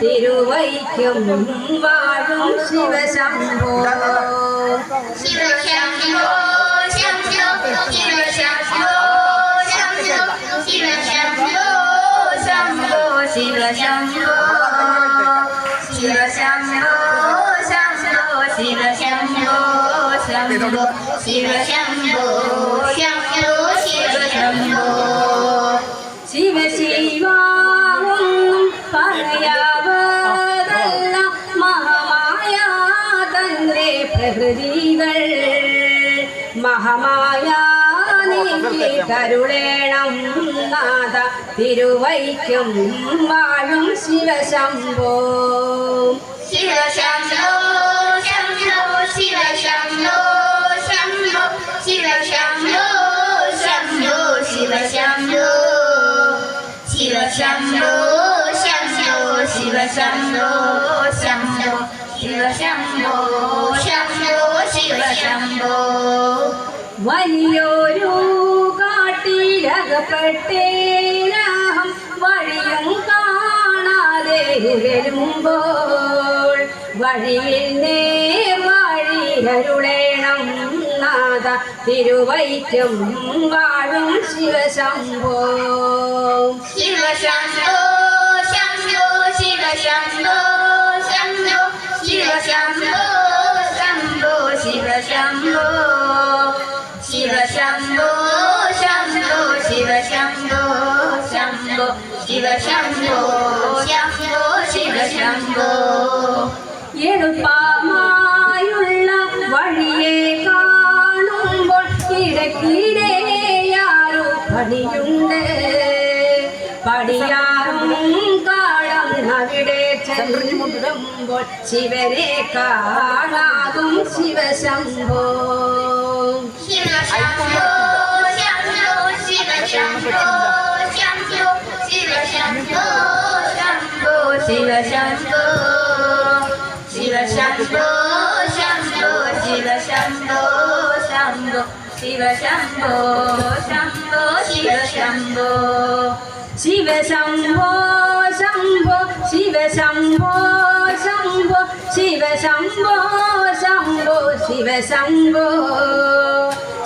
തിരുവൈക്കും വാഴും ശിവശംഭോ ശിവശംഭോ ശംഭോ ശിവശംഭോ ശംഭോ ശിവശംഭോ കരുളേണം നാഥ തിരുവൈക്കും വാഴും ശിവശംഭോ. ശിവശംഭോ ശംഭോ ശിവശംഭോ ശംഭോ ശിവശംഭോ ശംഭോ ശിവശംഭോ. ശിവശംഭോ ശംഭോ ശിവശംഭോ ശംഭോ ശിവശംഭോ ശംഭോ ശിവശംഭോ. വലിയൊരു കാട്ടിലകപ്പെട്ടേരാഹം വഴിയും കാണാതെ വരുമ്പോൾ വഴിയിൽ നേർ വഴിയരുളേണം നാഥ. തിരുവൈക്കം വാഴും ശിവശംഭോ. ശിവശംഭോ ശംഭോ ശിവശംഭോ ശംഭോ ശിവശംഭോ ശംഭോ ശിവശംഭോ. ശിവശംഭോ ശംഭോ ശിവശംഭോ. എളുപ്പമായുള്ള വഴിയെ കാണുമ്പോൾ. ഇടയ്ക്കിടെയാറു പടിയുണ്ട്. പടിയാറും കാടം അവിടെ ചെല്ലുമ്പോൾ ശിവനെ കാണാതും ശിവശംഭോ. ശിവശംഭോ ശിവശംഭോ. ശംഭോ ശിവശംഭോ ശംഭോ ശിവശംഭോ ശിവശംഭോ ശംഭോ ശിവശംഭോ ശംഭോ ശിവശംഭോ ശംഭോ ശിവശംഭോ ശിവശംഭോ ശംഭോ ശിവശംഭോ ശംഭോ ശിവശംഭോ ശംഭോ ശിവശംഭോ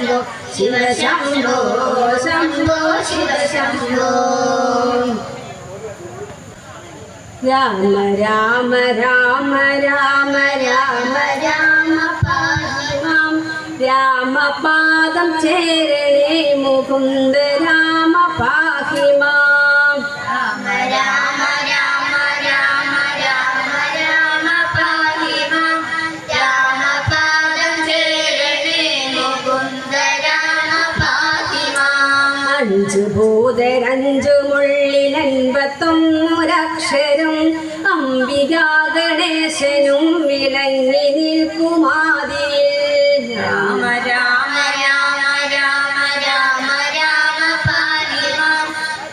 ശംഭോ ശിവ ശംഭോ ശിവശംഭോ. രാമ രാമ രാമ രാമ രാമ രാമ പാദം. രാമപാദം ചേരണേ മുകുന്ദ രാമ പാഹിമാം. ഗണേശനും വിളങ്ങി നിൽക്കുമാതിൽ രാമ രാമ രാമ രാമ രാമ രാമ പാഹി മാം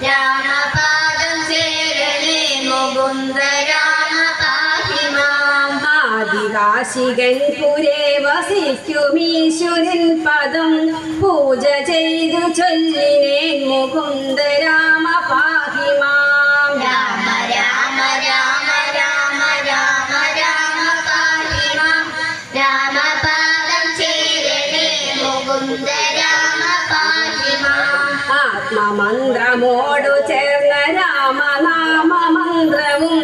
രാമപാദം ചേരണേ മുകുന്ദ രാമ പാഹി മാം ആദികാശികൻ പുരേ വസിക്കുമീശ്വരൻ പദം. പൂജ ചെയ്തു ചൊല്ലിനേ മുകുന്ദ രാമ മന്ത്രവും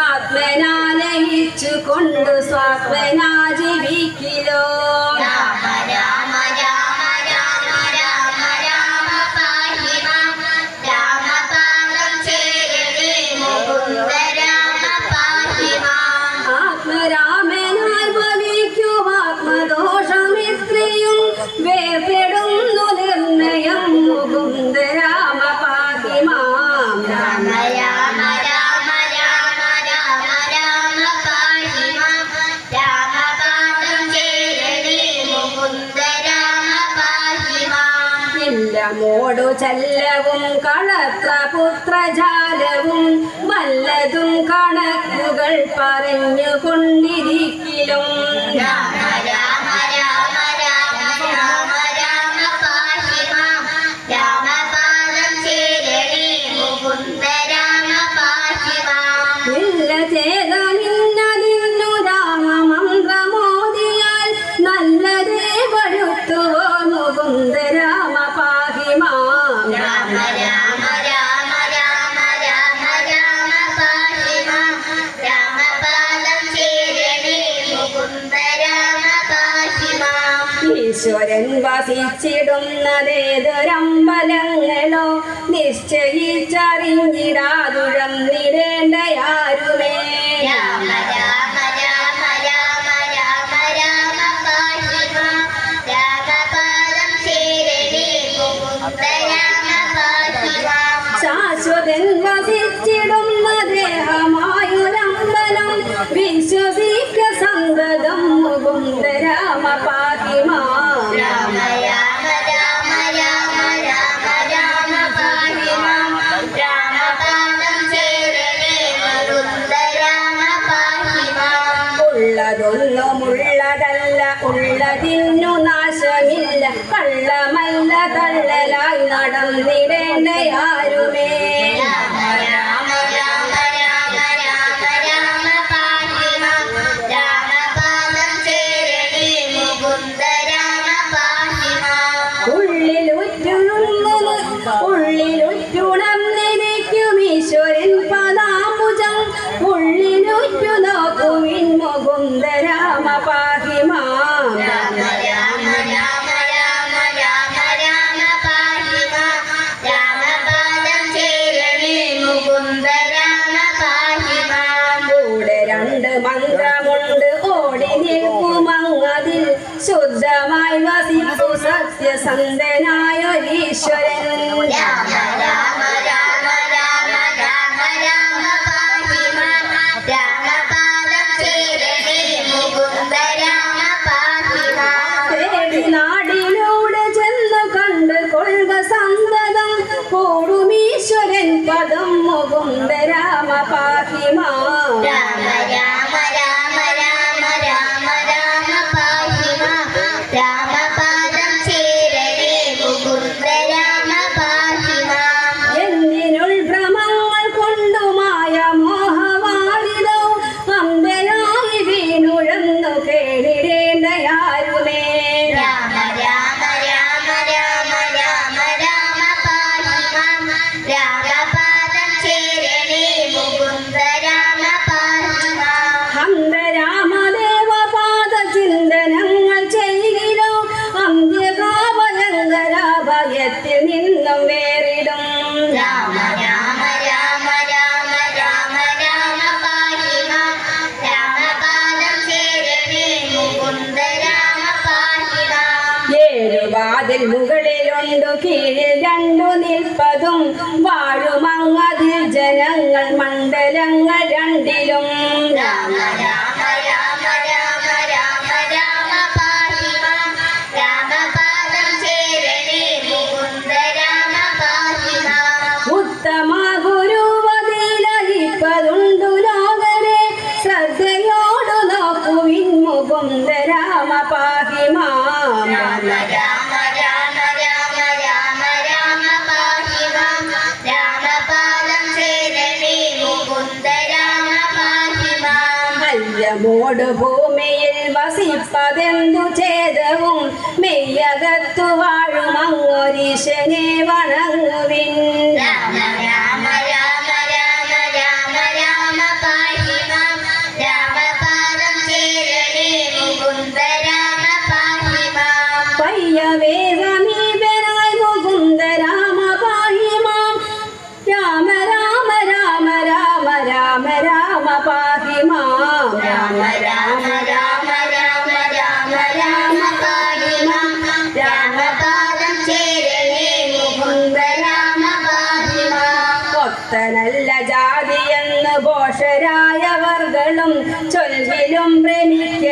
ആത്മനാലയിച്ചു കൊണ്ടു സ്വാത്മനാ ജീവിക്കിലോ? പറഞ്ഞു കൊണ്ടിരിക്കലും വസിച്ചിടുന്നതേതൊരമ്പലങ്ങളോ നിശ്ചയിച്ചറിഞ്ഞിടാതുഴങ്ങ തള്ളലായി നടന്നിടേണ്ട ആരുമേ? രാമ രാമ രാമ രാമ വസിപ്പു സത്യസന്ധനായൊരീശ്വരൻ രാമ രാമ രാമ രാമ രാമ രാമ പാതിമ രാമപാദം ചേരണേ മുകുന്ദ രാമ പാതിമ തേടി നാടിലൂടെ ചെന്നു കണ്ട് കൊള്ളുക സന്തതം പദം മുകുന്ദ രാമ പാതിമ पाहि मां राम राम राम राम राम राम पाहि मां രാമപാലം ചേരണേ മുകുന്ദ രാമ പാഹി മാം മല്ലമോട് ഭൂമിയിൽ വസിപ്പതെന്തു ചേതവും മെയ്യകത്തു വാഴും വണങ്ങുവിൻ. Rama el hombre ni que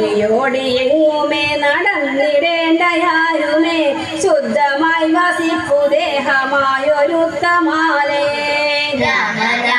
ഓടിയോടിയൂമേ നടന്നിടേണ്ടയായുമേ ശുദ്ധമായി വസിപ്പു ദേഹമായൊരുത്തമാലേ രാമ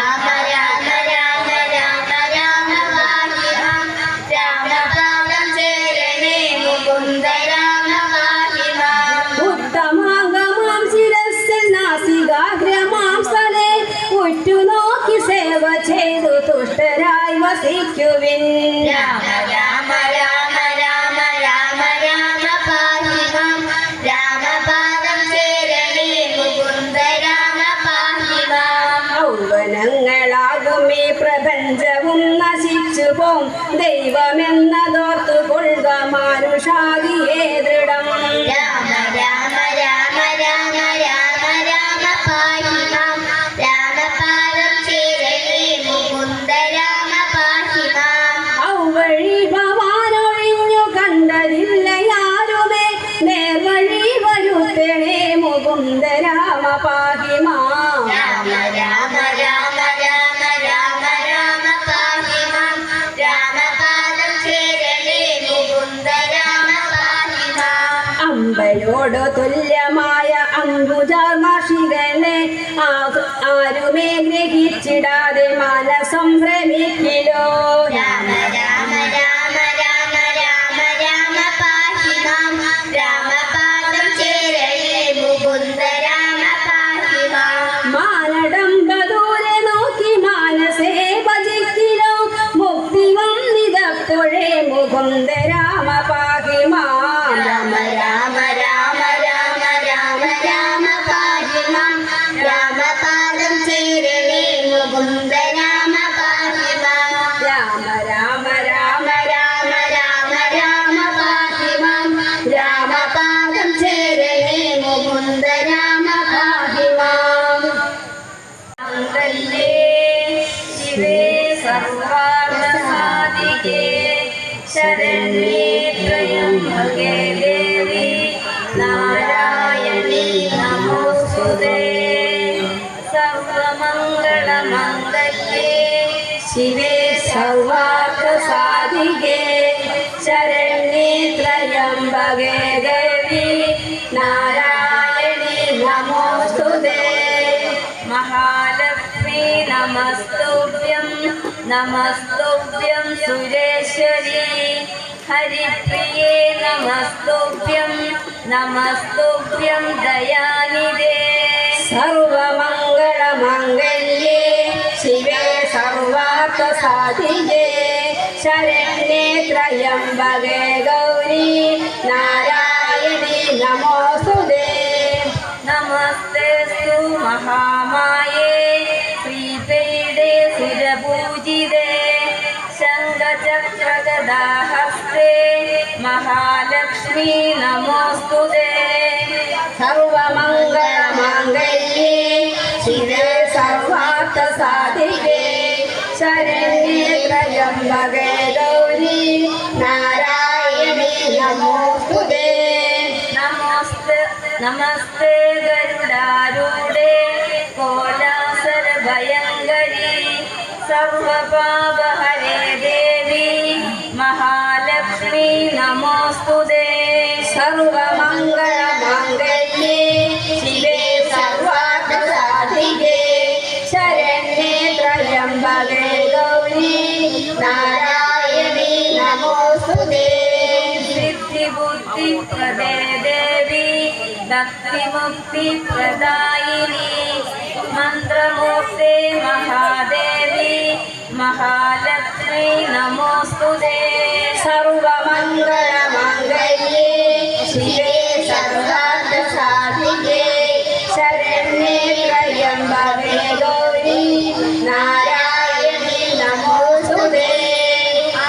ദൈവമെന്നതോർത്തുകൊള്ളുക മാനുഷാദിയേ ദൃഢം. ശരണമേ ശരണ്യേ ത്രയംബകേ ദേവി നാരായണി നമോസ്തുതേ സർവമംഗളമംഗല്യേ ശിവേ സർവാർത്ഥസാധികേ ശരണ്യേ ത്രയംബകേ ദേവി നാരായണി നമോസ്തുതേ മഹാലക്ഷ്മി നമസ്തുഭ്യം നമസ്തു सुरेश्वरी हरिप्रिये नमस्तुभ्यं नमस्तुभ्यं दयानिदे सर्वमङ्गलमङ्गल्ये शिवे सर्वार्थसाधिके शरण्ये त्रयम्बगे गौरी नारायण लक्ष्मी नमोस्तु सर्वमङ्गलमाङ्गल्ये शिवे सर्वार्थसाधिके शरण्ये त्र्यम्बके गौरी नारायणी नमोस्तु दे नमस्ते नमस्ते गरुडारूढे कोलासरभयङ्करी सर्वपापहरे देवी नमोऽस्तु ते सर्वमङ्गलमङ्गल्ये शिवे सर्वार्थसाधिके शरण्ये त्र्यम्बके गौरी नारायणि नमोऽस्तु ते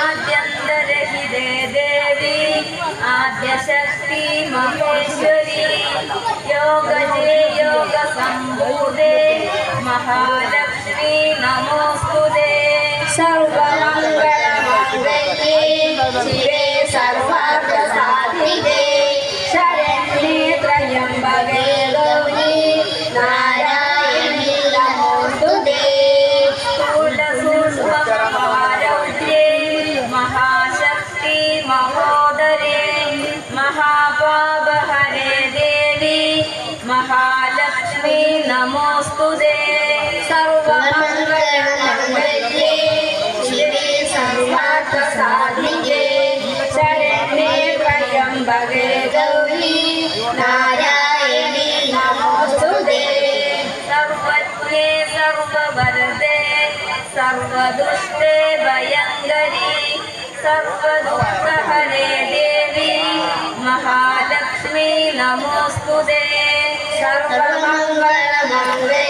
आद्यन्तरहिते देवी आद्यशक्ति महेश्वरी योगजे योगसम्भूते महालक्ष्मी नमोऽस्तु ते सर्व Si ves al guardia. सर्वदुष्टे भयङ्करी सर्वदुःखहरे देवी महालक्ष्मी नमोऽस्तु ते सर्वमङ्गलमङ्गले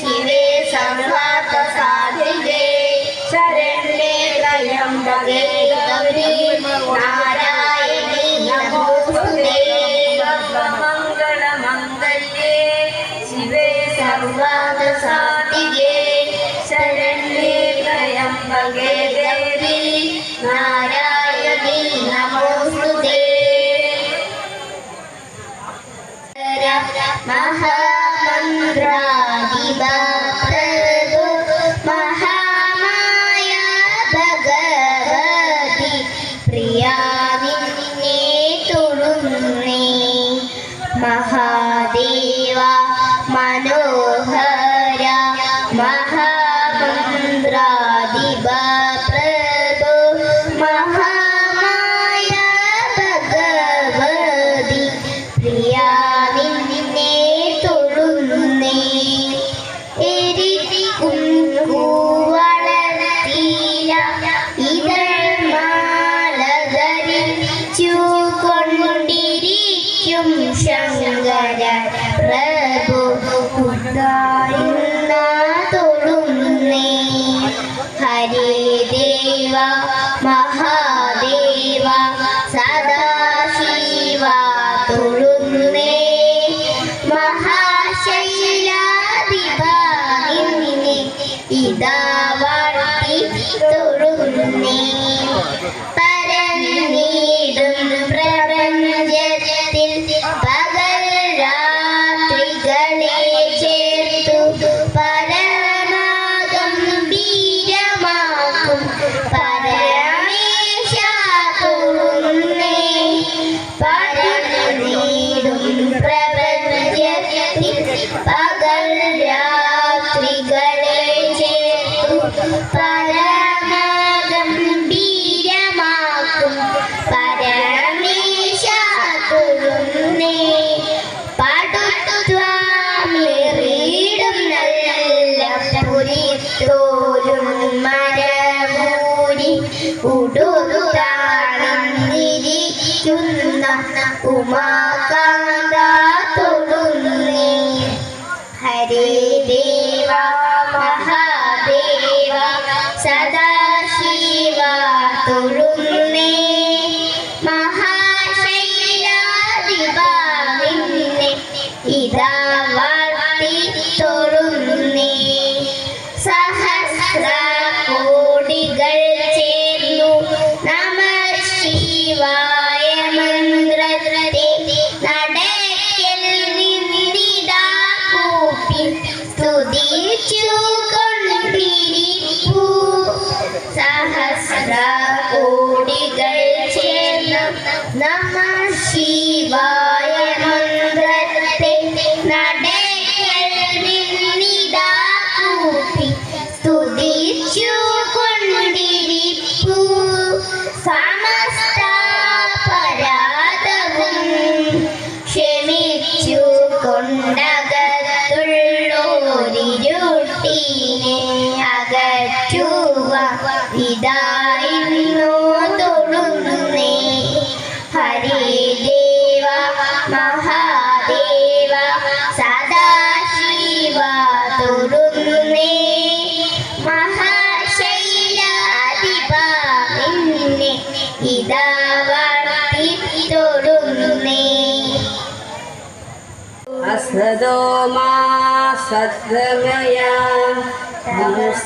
शिवे संवात साधिये शरण्ये लयं दवेदीमरायणी मङ्गलमङ्गये शिवे संवात ಇದರ todos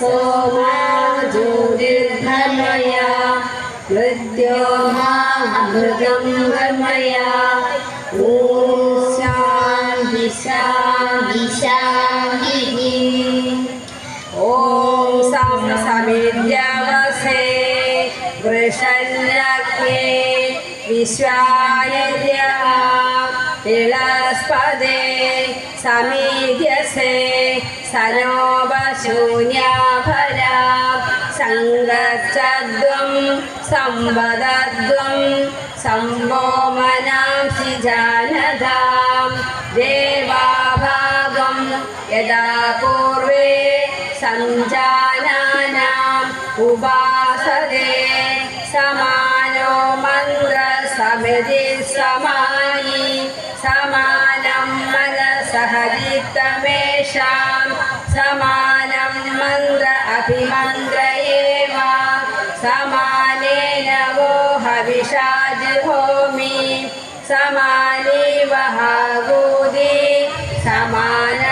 सोमा ज्योतिर्धर्मया मृत्यो मामृतं धर्मया ॐ शान्ति शान्ति शान्तिः ॐ समसमिद्यावसे वृषन्ये विश्वायद्यः विलास्पदे समेध्यसे सरोपशून्या സംവദദ്വം സംവോമനാംസി ജാനതാം ദേവാഭാഗം യഥാ പൂർവേ സഞ്ജാനാനാം ഉപാസതേ സമാനോ മന്ത്രസമിതി സമായി സമാനം മനസഹജിത്തമേഷാം സമാനം മന്ത്ര അഭിമന്ത്രയേവ വോ ഹവിഷാജിഹോമി സമാനീ വഹാഗൂതി സമാനഹൃദയാനി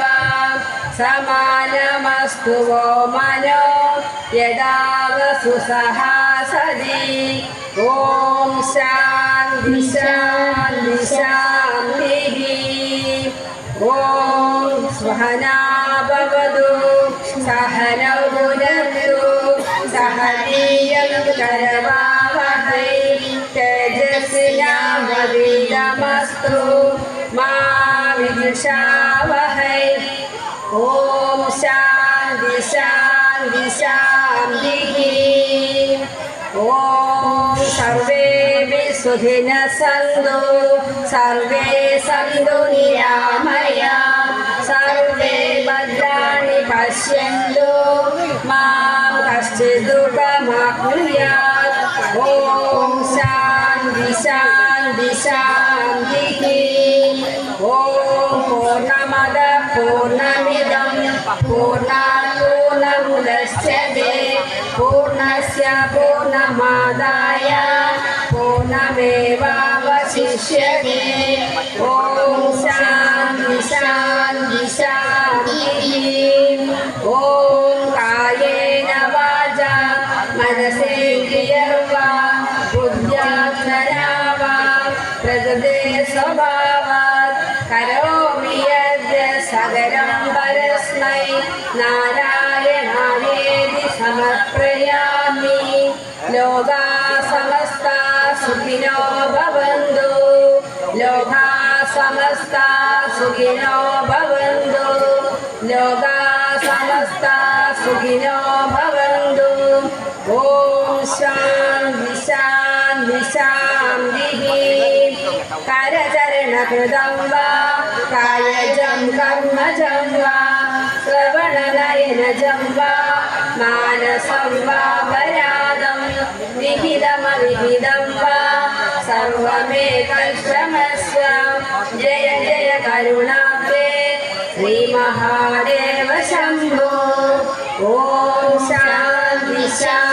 വാ സമാനമസ്തു വോ മനോ യദാവസു സഹാസതി ഓം ശാന്തി ശാന്തി ശാന്തി ഓം സ്വഹനാഭവതു സഹനൗ പുനർതു करवावहै तेज्यामविदमस्तु मा विशाहै ॐ शादिशादिशान्तिः ॐ सर्वे विसुहिनसन्तु सर्वे सन्दुनियामया सर्वे भद्राणि पश्यन्तु। मा सिद्धुकमाकुर्यात् ॐ शान्ति शान्ति शान्तिः ॐ पूर्णमद पूर्णमिदं पूर्णापूर्णमुदश्यते पूर्णस्य पूर्णमादाय पूर्णमेवावशिष्यते ॐ शान्ति शान्ति शान्तिः ॐ ॐ శాంతి శాంతి శాంతి करचरणकृतं वा कायजं कर्मजं वा श्रवणनयनजं वा मानसं वा परादं विहितमविहितं वा सर्वमेकश्रमस्व जय जय करुणापे श्रीमहादेव शम्भो ॐ शान्ति शान्ति